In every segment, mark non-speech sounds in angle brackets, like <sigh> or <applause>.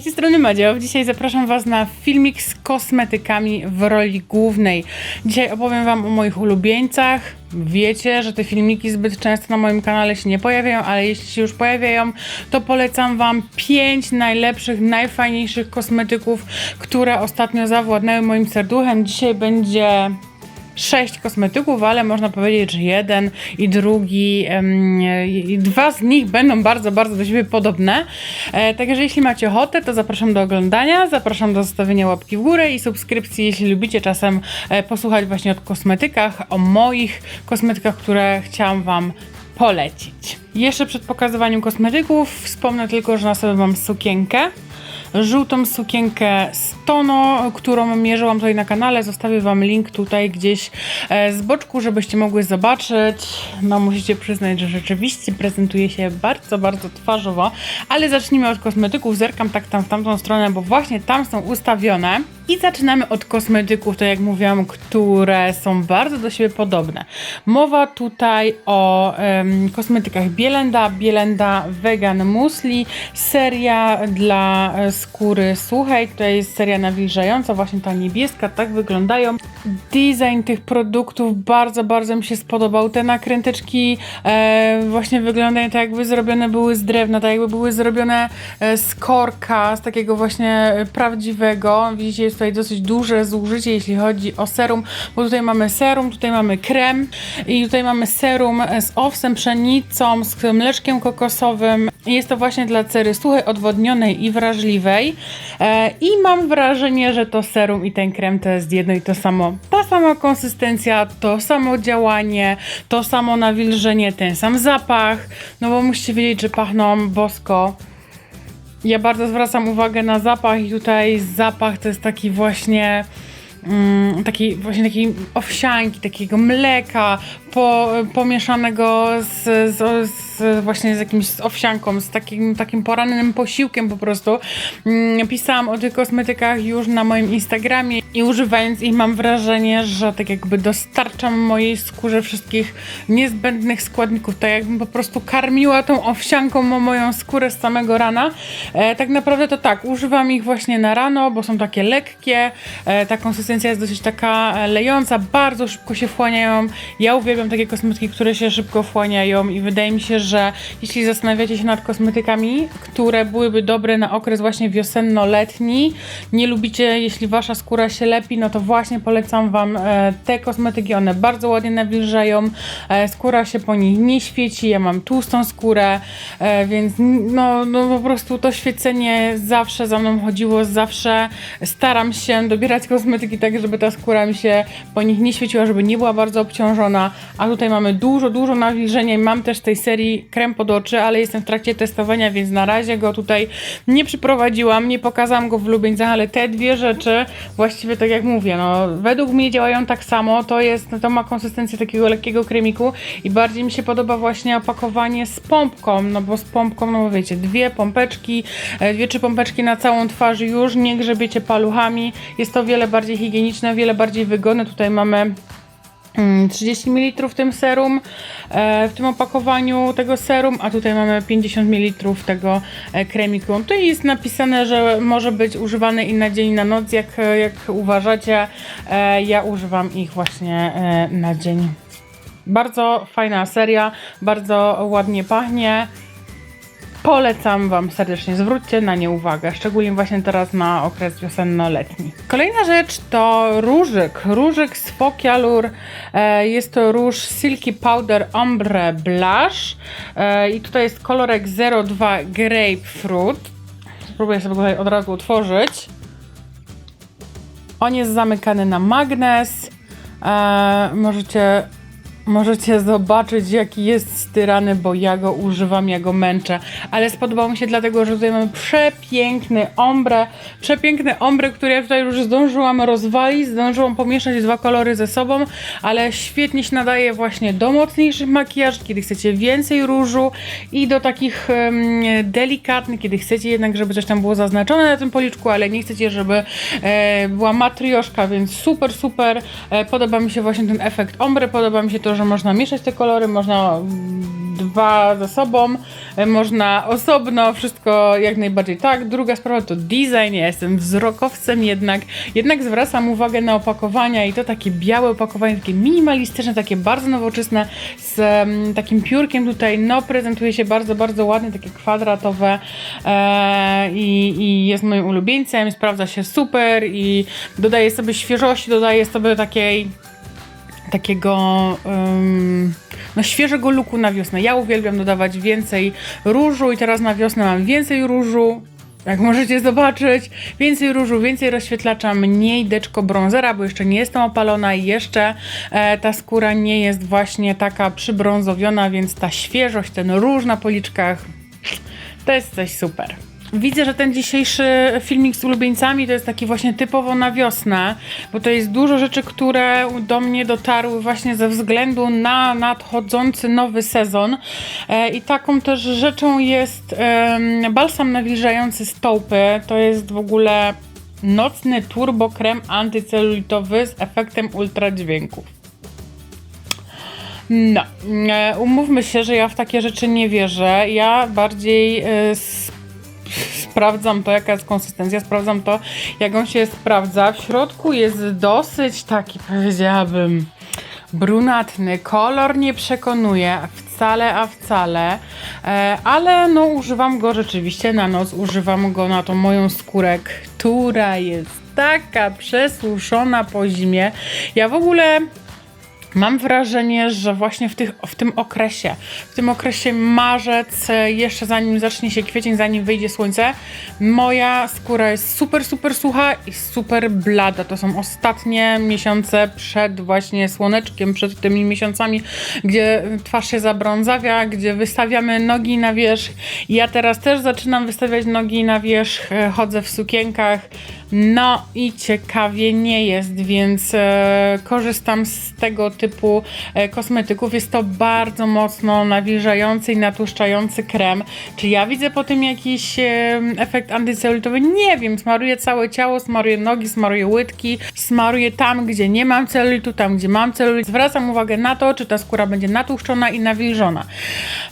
Hej, z tej strony Madzio. Dzisiaj zapraszam Was na filmik z kosmetykami w roli głównej. Dzisiaj opowiem Wam o moich ulubieńcach. Wiecie, że te filmiki zbyt często na moim kanale się nie pojawiają, ale jeśli się już pojawiają, to polecam Wam 5 najlepszych, najfajniejszych kosmetyków, które ostatnio zawładnęły moim serduchem. Dzisiaj będzie sześć kosmetyków, ale można powiedzieć, że jeden i drugi, i dwa z nich będą bardzo, bardzo do siebie podobne. E, także jeśli macie ochotę, to zapraszam do oglądania, zapraszam do zostawienia łapki w górę i subskrypcji, jeśli lubicie czasem e, posłuchać właśnie o kosmetykach, o moich kosmetykach, które chciałam Wam polecić. Jeszcze przed pokazywaniem kosmetyków wspomnę tylko, że na sobie mam sukienkę żółtą sukienkę Stono, którą mierzyłam tutaj na kanale. Zostawię Wam link tutaj gdzieś e, z boczku, żebyście mogły zobaczyć. No musicie przyznać, że rzeczywiście prezentuje się bardzo, bardzo twarzowo. Ale zacznijmy od kosmetyków. Zerkam tak tam w tamtą stronę, bo właśnie tam są ustawione. I zaczynamy od kosmetyków, to jak mówiłam, które są bardzo do siebie podobne. Mowa tutaj o em, kosmetykach Bielenda, Bielenda Vegan Musli, seria dla e, skóry suchej, tutaj jest seria nawilżająca, właśnie ta niebieska, tak wyglądają. Design tych produktów bardzo, bardzo mi się spodobał. Te nakręteczki e, właśnie wyglądają tak jakby zrobione były z drewna, tak jakby były zrobione e, z korka, z takiego właśnie e, prawdziwego. Widzicie, jest tutaj dosyć duże zużycie, jeśli chodzi o serum, bo tutaj mamy serum, tutaj mamy krem i tutaj mamy serum z owsem, pszenicą, z mleczkiem kokosowym. Jest to właśnie dla cery suchej, odwodnionej i wrażliwej. E, I mam wrażenie, że to serum i ten krem to jest jedno i to samo. Ta sama konsystencja, to samo działanie, to samo nawilżenie, ten sam zapach. No bo musicie wiedzieć, że pachną bosko. Ja bardzo zwracam uwagę na zapach i tutaj zapach to jest taki właśnie mm, taki właśnie takiej owsianki, takiego mleka po, pomieszanego z, z, z właśnie z jakimś z owsianką, z takim, takim porannym posiłkiem po prostu. Mm, pisałam o tych kosmetykach już na moim Instagramie i używając ich mam wrażenie, że tak jakby dostarczam mojej skórze wszystkich niezbędnych składników, tak jakbym po prostu karmiła tą owsianką mo- moją skórę z samego rana. E, tak naprawdę to tak, używam ich właśnie na rano, bo są takie lekkie, e, ta konsystencja jest dosyć taka lejąca, bardzo szybko się wchłaniają. Ja uwielbiam takie kosmetyki, które się szybko wchłaniają i wydaje mi się, że jeśli zastanawiacie się nad kosmetykami, które byłyby dobre na okres właśnie wiosenno-letni, nie lubicie, jeśli wasza skóra się lepi, no to właśnie polecam wam e, te kosmetyki, one bardzo ładnie nawilżają, e, skóra się po nich nie świeci, ja mam tłustą skórę, e, więc no, no po prostu to świecenie zawsze za mną chodziło, zawsze staram się dobierać kosmetyki tak, żeby ta skóra mi się po nich nie świeciła, żeby nie była bardzo obciążona, a tutaj mamy dużo, dużo nawilżenia mam też tej serii krem pod oczy, ale jestem w trakcie testowania, więc na razie go tutaj nie przyprowadziłam, nie pokazałam go w lubieńcach, ale te dwie rzeczy właściwie tak jak mówię, no według mnie działają tak samo, to jest, to ma konsystencję takiego lekkiego kremiku i bardziej mi się podoba właśnie opakowanie z pompką, no bo z pompką, no wiecie, dwie pompeczki, e, dwie trzy pompeczki na całą twarz już, nie grzebiecie paluchami, jest to wiele bardziej higieniczne, wiele bardziej wygodne, tutaj mamy 30 ml w tym serum, e, w tym opakowaniu tego serum, a tutaj mamy 50 ml tego e, kremiku. Tutaj jest napisane, że może być używany i na dzień, i na noc, jak, jak uważacie. E, Ja używam ich właśnie e, na dzień. Bardzo fajna seria, bardzo ładnie pachnie. Polecam Wam serdecznie, zwróćcie na nie uwagę, szczególnie właśnie teraz na okres wiosenno-letni. Kolejna rzecz to różyk. Różyk z Fokialur. E, jest to róż Silky Powder Ombre Blush. E, I tutaj jest kolorek 02 Grapefruit. Spróbuję sobie tutaj od razu otworzyć. On jest zamykany na magnes. E, możecie Możecie zobaczyć, jaki jest styrany, bo ja go używam, ja go męczę. Ale spodobał mi się dlatego, że tutaj mamy przepiękny ombre, przepiękny ombre, które ja tutaj już zdążyłam rozwalić, zdążyłam pomieszać dwa kolory ze sobą, ale świetnie się nadaje właśnie do mocniejszych makijaży, kiedy chcecie więcej różu i do takich em, delikatnych, kiedy chcecie jednak, żeby coś tam było zaznaczone na tym policzku, ale nie chcecie, żeby e, była matrioszka, więc super, super. E, podoba mi się właśnie ten efekt ombre, podoba mi się to, że można mieszać te kolory, można dwa ze sobą, e, można osobno, wszystko jak najbardziej. Tak. Druga sprawa to design, ja jestem wzrokowcem jednak, jednak zwracam uwagę na opakowania i to takie białe opakowanie, takie minimalistyczne, takie bardzo nowoczesne, z em, takim piórkiem tutaj, no prezentuje się bardzo, bardzo ładnie, takie kwadratowe e, i, i jest moim ulubieńcem, sprawdza się super i dodaje sobie świeżości, dodaje sobie takiej takiego um, no świeżego luku na wiosnę. Ja uwielbiam dodawać więcej różu i teraz na wiosnę mam więcej różu. Jak możecie zobaczyć, więcej różu, więcej rozświetlacza, mniej deczko brązera, bo jeszcze nie jestem opalona i jeszcze e, ta skóra nie jest właśnie taka przybrązowiona, więc ta świeżość, ten róż na policzkach, to jest coś super. Widzę, że ten dzisiejszy filmik z ulubieńcami to jest taki właśnie typowo na wiosnę, bo to jest dużo rzeczy, które do mnie dotarły właśnie ze względu na nadchodzący nowy sezon. E, I taką też rzeczą jest balsam nawilżający stopy. To jest w ogóle nocny turbo krem antycelulitowy z efektem ultradźwięków. No, e, umówmy się, że ja w takie rzeczy nie wierzę. Ja bardziej e, s- sprawdzam to, jaka jest konsystencja, sprawdzam to, jak on się sprawdza. W środku jest dosyć taki, powiedziałabym, brunatny. Kolor nie przekonuje wcale, a wcale, e, ale no używam go rzeczywiście na noc, używam go na tą moją skórę, która jest taka przesuszona po zimie. Ja w ogóle Mam wrażenie, że właśnie w, tych, w tym okresie, w tym okresie marzec, e, jeszcze zanim zacznie się kwiecień, zanim wyjdzie słońce, moja skóra jest super, super sucha i super blada. To są ostatnie miesiące przed właśnie słoneczkiem, przed tymi miesiącami, gdzie twarz się zabrązawia, gdzie wystawiamy nogi na wierzch. Ja teraz też zaczynam wystawiać nogi na wierzch, e, chodzę w sukienkach. No i ciekawie nie jest, więc e, korzystam z tego typu e, kosmetyków. Jest to bardzo mocno nawilżający i natłuszczający krem. Czy ja widzę po tym jakiś e, efekt antycelulitowy? Nie wiem. Smaruję całe ciało, smaruję nogi, smaruję łydki, smaruję tam, gdzie nie mam celulitu, tam, gdzie mam celulit. Zwracam uwagę na to, czy ta skóra będzie natłuszczona i nawilżona.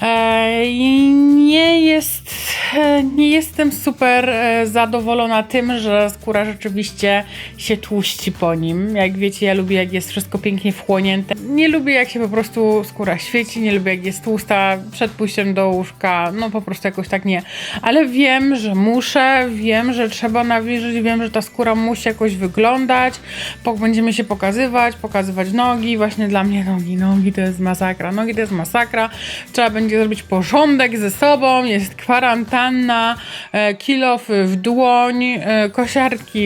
E, I nie jest, e, nie jestem super e, zadowolona tym, że skóra rzeczywiście się tłuści po nim. Jak wiecie, ja lubię, jak jest wszystko pięknie wchłonięte. Nie lubię, jak się po prostu skóra świeci, nie lubię, jak jest tłusta przed pójściem do łóżka. No po prostu jakoś tak nie. Ale wiem, że muszę, wiem, że trzeba nawilżyć, wiem, że ta skóra musi jakoś wyglądać. Będziemy się pokazywać, pokazywać nogi. Właśnie dla mnie nogi, nogi to jest masakra. Nogi to jest masakra. Trzeba będzie zrobić porządek ze sobą. Jest kwarantanna, e, kilof w dłoń, e,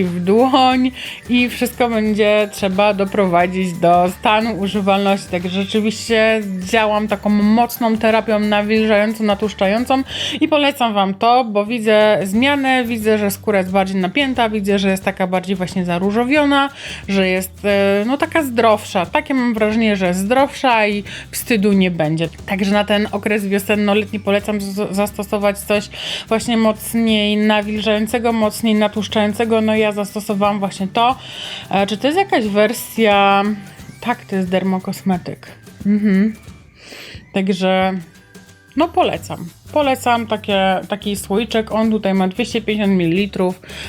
w dłoń i wszystko będzie trzeba doprowadzić do stanu używalności. Tak rzeczywiście działam taką mocną terapią nawilżającą, natłuszczającą i polecam Wam to, bo widzę zmianę, widzę, że skóra jest bardziej napięta, widzę, że jest taka bardziej właśnie zaróżowiona, że jest e, no taka zdrowsza. Takie mam wrażenie, że zdrowsza i wstydu nie będzie. Także na ten okres wiosenno-letni polecam zastosować coś właśnie mocniej nawilżającego, mocniej natłuszczającego. No ja zastosowałam właśnie to. E, czy to jest jakaś wersja... Tak, to jest dermokosmetyk. Mhm. Także no polecam. Polecam takie, taki słoiczek. On tutaj ma 250 ml.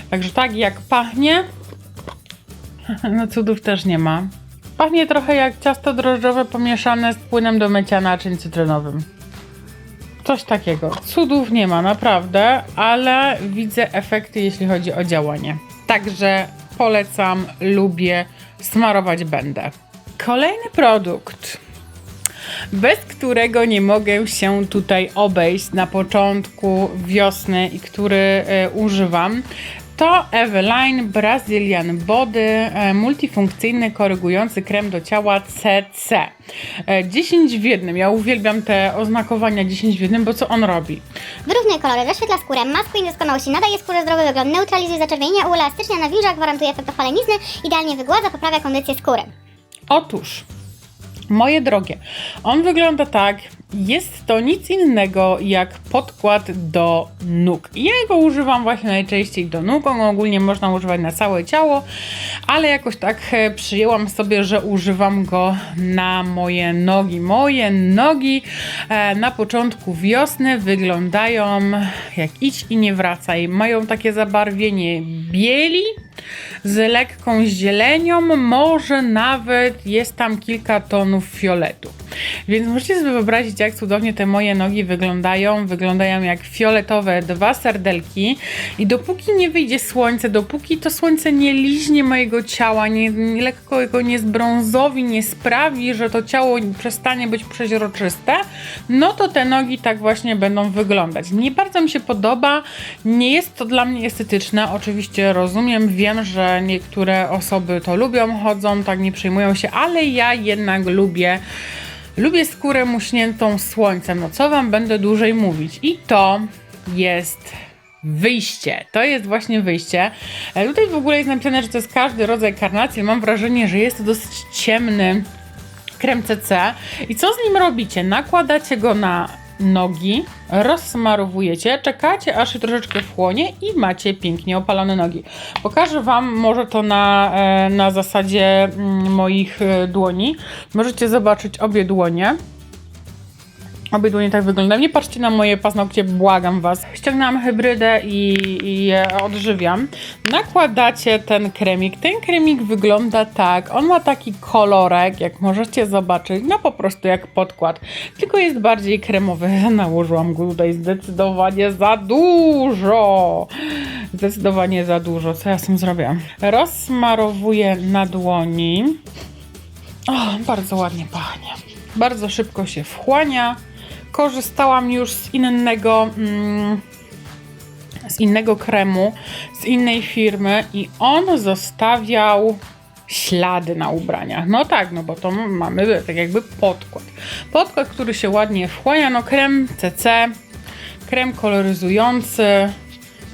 Także tak jak pachnie, <laughs> no cudów też nie ma. Pachnie trochę jak ciasto drożdżowe pomieszane z płynem do mycia naczyń cytrynowym. Coś takiego. Cudów nie ma, naprawdę, ale widzę efekty, jeśli chodzi o działanie. Także polecam, lubię, smarować będę. Kolejny produkt bez którego nie mogę się tutaj obejść na początku wiosny i który e, używam. To Eveline Brazilian Body e, multifunkcyjny korygujący krem do ciała CC. E, 10 w jednym. Ja uwielbiam te oznakowania 10 w jednym, bo co on robi? Wyrównuje kolory, rozświetla skórę, maskuje niedoskonałości, nadaje skórze zdrowy wygląd, neutralizuje zaczerwienienia, uelastycznia, nawilża, gwarantuje efekt opalenizny, idealnie wygładza, poprawia kondycję skóry. Otóż, moje drogie, on wygląda tak, jest to nic innego jak podkład do nóg. Ja go używam właśnie najczęściej do nóg, on ogólnie można używać na całe ciało, ale jakoś tak e, przyjęłam sobie, że używam go na moje nogi. Moje nogi e, na początku wiosny wyglądają jak idź i nie wracaj. Mają takie zabarwienie bieli z lekką zielenią, może nawet jest tam kilka tonów fioletu. Więc możecie sobie wyobrazić, jak cudownie te moje nogi wyglądają. Wyglądają jak fioletowe dwa serdelki. I dopóki nie wyjdzie słońce, dopóki to słońce nie liźnie mojego ciała, nie, nie lekko go nie zbrązowi, nie sprawi, że to ciało przestanie być przeźroczyste, no to te nogi tak właśnie będą wyglądać. Nie bardzo mi się podoba, nie jest to dla mnie estetyczne. Oczywiście rozumiem, wiem, że niektóre osoby to lubią, chodzą, tak nie przejmują się, ale ja jednak lubię Lubię skórę muśniętą słońcem. No co wam będę dłużej mówić? I to jest wyjście. To jest właśnie wyjście. E, Tutaj w ogóle jest napisane, że to jest każdy rodzaj karnacji. Mam wrażenie, że jest to dosyć ciemny krem CC. I co z nim robicie? Nakładacie go na nogi, rozsmarowujecie, czekacie aż się troszeczkę wchłonie i macie pięknie opalone nogi. Pokażę Wam może to na, e, na zasadzie mm, moich e, dłoni. Możecie zobaczyć obie dłonie. Obie dłonie tak wyglądają. Nie patrzcie na moje paznokcie, błagam Was. Ściągnęłam hybrydę i, i je odżywiam. Nakładacie ten kremik. Ten kremik wygląda tak. On ma taki kolorek, jak możecie zobaczyć, no po prostu jak podkład. Tylko jest bardziej kremowy. <laughs> Nałożyłam go tutaj zdecydowanie za dużo. Zdecydowanie za dużo. Co ja z tym zrobię? Rozsmarowuję na dłoni. O, bardzo ładnie pachnie. Bardzo szybko się wchłania. Korzystałam już z innego, mm, z innego kremu, z innej firmy i on zostawiał ślady na ubraniach. No tak, no bo to mamy tak jakby podkład. Podkład, który się ładnie wchłania, no krem CC, krem koloryzujący,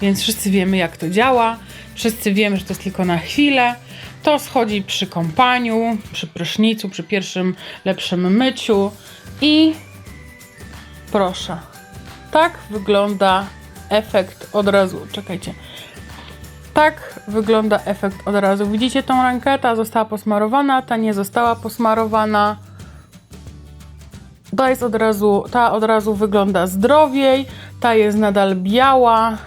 więc wszyscy wiemy jak to działa. Wszyscy wiemy, że to jest tylko na chwilę. To schodzi przy kąpaniu, przy prysznicu, przy pierwszym lepszym myciu i proszę. Tak wygląda efekt od razu. Czekajcie. Tak wygląda efekt od razu. Widzicie tą rękę? Ta została posmarowana, ta nie została posmarowana. Ta jest od razu, ta od razu wygląda zdrowiej, ta jest nadal biała.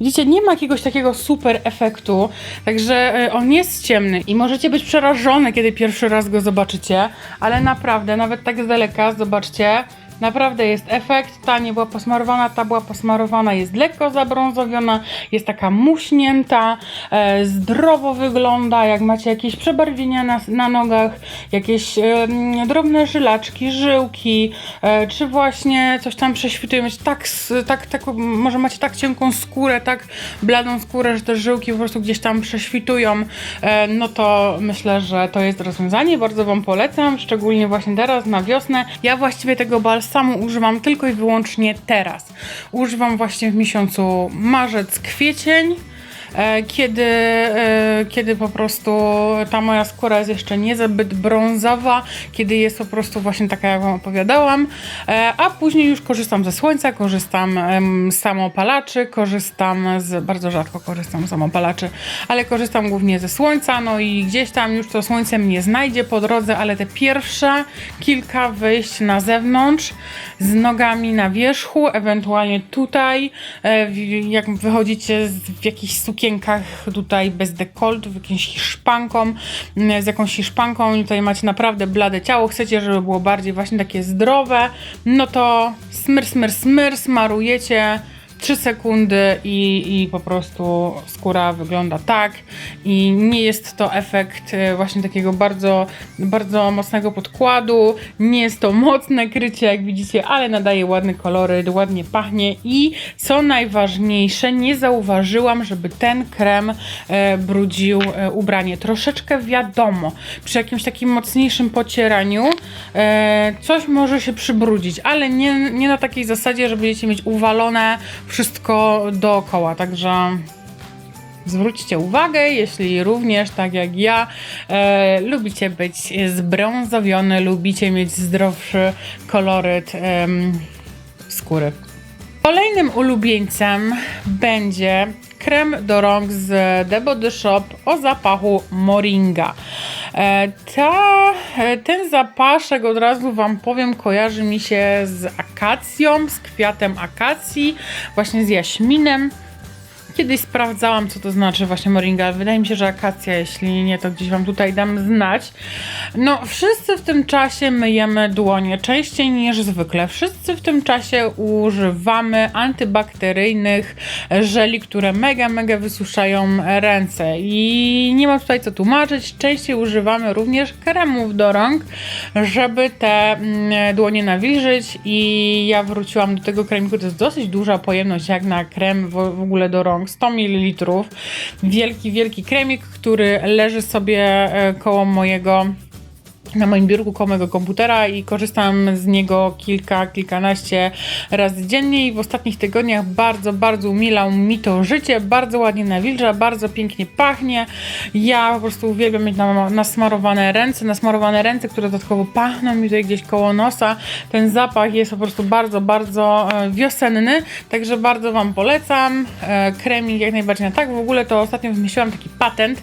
Widzicie, nie ma jakiegoś takiego super efektu, także e, on jest ciemny i możecie być przerażone, kiedy pierwszy raz go zobaczycie, ale naprawdę, nawet tak z daleka, zobaczcie, naprawdę jest efekt. Ta nie była posmarowana, ta była posmarowana, jest lekko zabrązowiona, jest taka muśnięta, e, zdrowo wygląda, jak macie jakieś przebarwienia na, na nogach, jakieś e, mm, drobne żylaczki, żyłki, e, czy właśnie coś tam prześwituje, tak, tak, tak, może macie tak cienką skórę, tak bladą skórę, że te żyłki po prostu gdzieś tam prześwitują, e, no to myślę, że to jest rozwiązanie. Bardzo Wam polecam, szczególnie właśnie teraz na wiosnę. Ja właściwie tego balsamu używam tylko i wyłącznie teraz. Używam właśnie w miesiącu marzec, kwiecień. E, Kiedy, e, kiedy po prostu ta moja skóra jest jeszcze nie zbyt brązowa, kiedy jest po prostu właśnie taka, jak Wam opowiadałam, e, a później już korzystam ze słońca, korzystam z samopalaczy, korzystam z, bardzo rzadko korzystam z samopalaczy, ale korzystam głównie ze słońca, no i gdzieś tam już to słońce mnie znajdzie po drodze, ale te pierwsze kilka wyjść na zewnątrz z nogami na wierzchu, ewentualnie tutaj, jak wychodzicie w jakichś sukienkach tutaj bez dekoltów, jakąś hiszpanką, m, z jakąś hiszpanką. I tutaj macie naprawdę blade ciało, chcecie, żeby było bardziej właśnie takie zdrowe, no to smyr, smyr, smyr, smarujecie 3 sekundy i, i po prostu skóra wygląda tak. I nie jest to efekt e, właśnie takiego bardzo, bardzo mocnego podkładu, nie jest to mocne krycie jak widzicie, ale nadaje ładny koloryt, ładnie pachnie. I co najważniejsze, nie zauważyłam, żeby ten krem e, brudził e, ubranie. Troszeczkę wiadomo, przy jakimś takim mocniejszym pocieraniu coś może się przybrudzić, ale nie, nie na takiej zasadzie, że będziecie mieć uwalone wszystko dookoła, także Zwróćcie uwagę, jeśli również, tak jak ja, e, lubicie być zbrązowione, lubicie mieć zdrowszy koloryt em, skóry. Kolejnym ulubieńcem będzie krem do rąk z The Body Shop o zapachu Moringa. E, ta, e, ten zapaszek, od razu Wam powiem, kojarzy mi się z akacją, z kwiatem akacji, właśnie z jaśminem. Kiedyś sprawdzałam, co to znaczy właśnie moringa. Wydaje mi się, że akacja, jeśli nie, to gdzieś Wam tutaj dam znać. No, wszyscy w tym czasie myjemy dłonie częściej niż zwykle. Wszyscy w tym czasie używamy antybakteryjnych żeli, które mega, mega wysuszają ręce. I nie mam tutaj co tłumaczyć. Częściej używamy również kremów do rąk, żeby te mm, dłonie nawilżyć. I ja wróciłam do tego kremiku. To jest dosyć duża pojemność, jak na krem w ogóle do rąk. 100 ml. Wielki, wielki kremik, który leży sobie e, koło mojego na moim biurku koło mojego komputera i korzystam z niego kilka, kilkanaście razy dziennie i w ostatnich tygodniach bardzo, bardzo umilał mi to życie, bardzo ładnie nawilża, bardzo pięknie pachnie. Ja po prostu uwielbiam mieć na- nasmarowane ręce, nasmarowane ręce, które dodatkowo pachną mi tutaj gdzieś koło nosa. Ten zapach jest po prostu bardzo, bardzo e, wiosenny, także bardzo Wam polecam. E, Kremik jak najbardziej na tak. W ogóle to ostatnio wymyśliłam taki patent,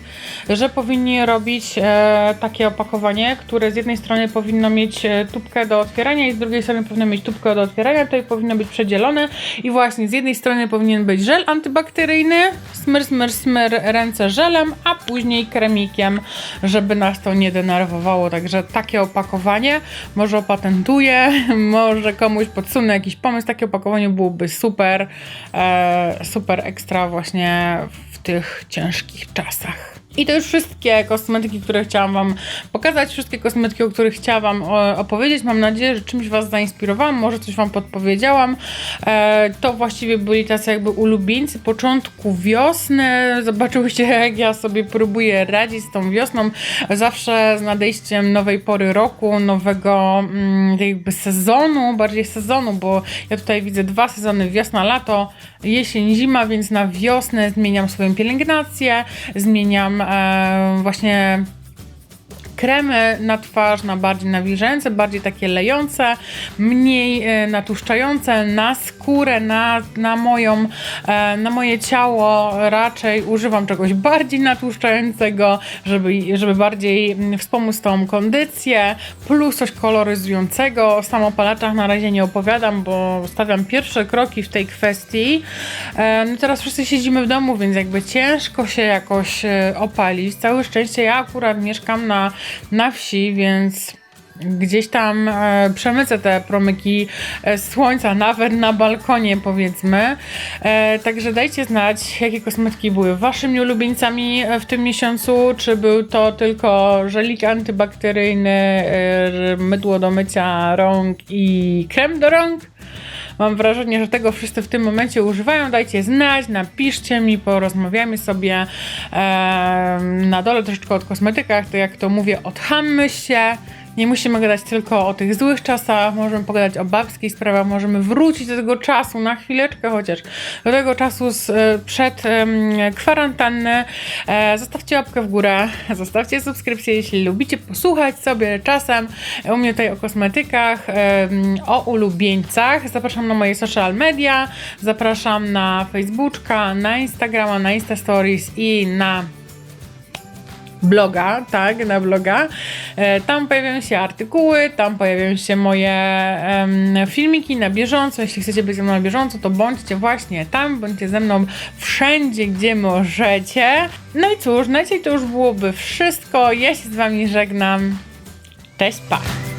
że powinni robić e, takie opakowanie, które z jednej strony powinno mieć e, tubkę do otwierania i z drugiej strony powinno mieć tubkę do otwierania, tutaj powinno być przedzielone. I właśnie z jednej strony powinien być żel antybakteryjny, smyr, smyr, smyr ręce żelem, a później kremikiem, żeby nas to nie denerwowało, także takie opakowanie może opatentuję, <laughs> może komuś podsunę jakiś pomysł, takie opakowanie byłoby super, e, super ekstra właśnie w tych ciężkich czasach. I to już wszystkie kosmetyki, które chciałam Wam pokazać, wszystkie kosmetyki, o których chciałam Wam e, opowiedzieć. Mam nadzieję, że czymś Was zainspirowałam, może coś Wam podpowiedziałam. E, to właściwie byli tacy jakby ulubieńcy początku wiosny. Zobaczyłyście, jak ja sobie próbuję radzić z tą wiosną. Zawsze z nadejściem nowej pory roku, nowego mm, jakby sezonu, bardziej sezonu, bo ja tutaj widzę dwa sezony, wiosna, lato, jesień, zima, więc na wiosnę zmieniam swoją pielęgnację, zmieniam właśnie kremy na twarz, na bardziej nawilżające, bardziej takie lejące, mniej e, natłuszczające, na skórę, na, na, moją, e, na moje ciało raczej używam czegoś bardziej natłuszczającego, żeby, żeby bardziej mm, wspomóc tą kondycję, plus coś koloryzującego. O samopalaczach na razie nie opowiadam, bo stawiam pierwsze kroki w tej kwestii. E, No teraz wszyscy siedzimy w domu, więc jakby ciężko się jakoś opalić. Całe szczęście ja akurat mieszkam na, na wsi, więc gdzieś tam e, przemycę te promyki e, słońca, nawet na balkonie powiedzmy. E, także dajcie znać, jakie kosmetyki były waszymi ulubieńcami e, w tym miesiącu. Czy był to tylko żelik antybakteryjny, e, mydło do mycia rąk i krem do rąk? Mam wrażenie, że tego wszyscy w tym momencie używają. Dajcie znać, napiszcie mi, porozmawiamy sobie em, na dole troszeczkę o kosmetykach. To jak to mówię, odhammy się. Nie musimy gadać tylko o tych złych czasach, możemy pogadać o babskich sprawach, możemy wrócić do tego czasu na chwileczkę chociaż, do tego czasu z, e, przed em, kwarantanny. E, zostawcie łapkę w górę, zostawcie subskrypcję, jeśli lubicie posłuchać sobie czasem u mnie tutaj o kosmetykach, em, o ulubieńcach. Zapraszam na moje social media, zapraszam na Facebooka, na Instagrama, na Insta Stories i na bloga, tak, na bloga. E, Tam pojawiają się artykuły, tam pojawiają się moje filmiki na bieżąco. Jeśli chcecie być ze mną na bieżąco, to bądźcie właśnie tam, bądźcie ze mną wszędzie, gdzie możecie. No i cóż, na dzisiaj to już byłoby wszystko. Ja się z wami żegnam. Cześć, pa!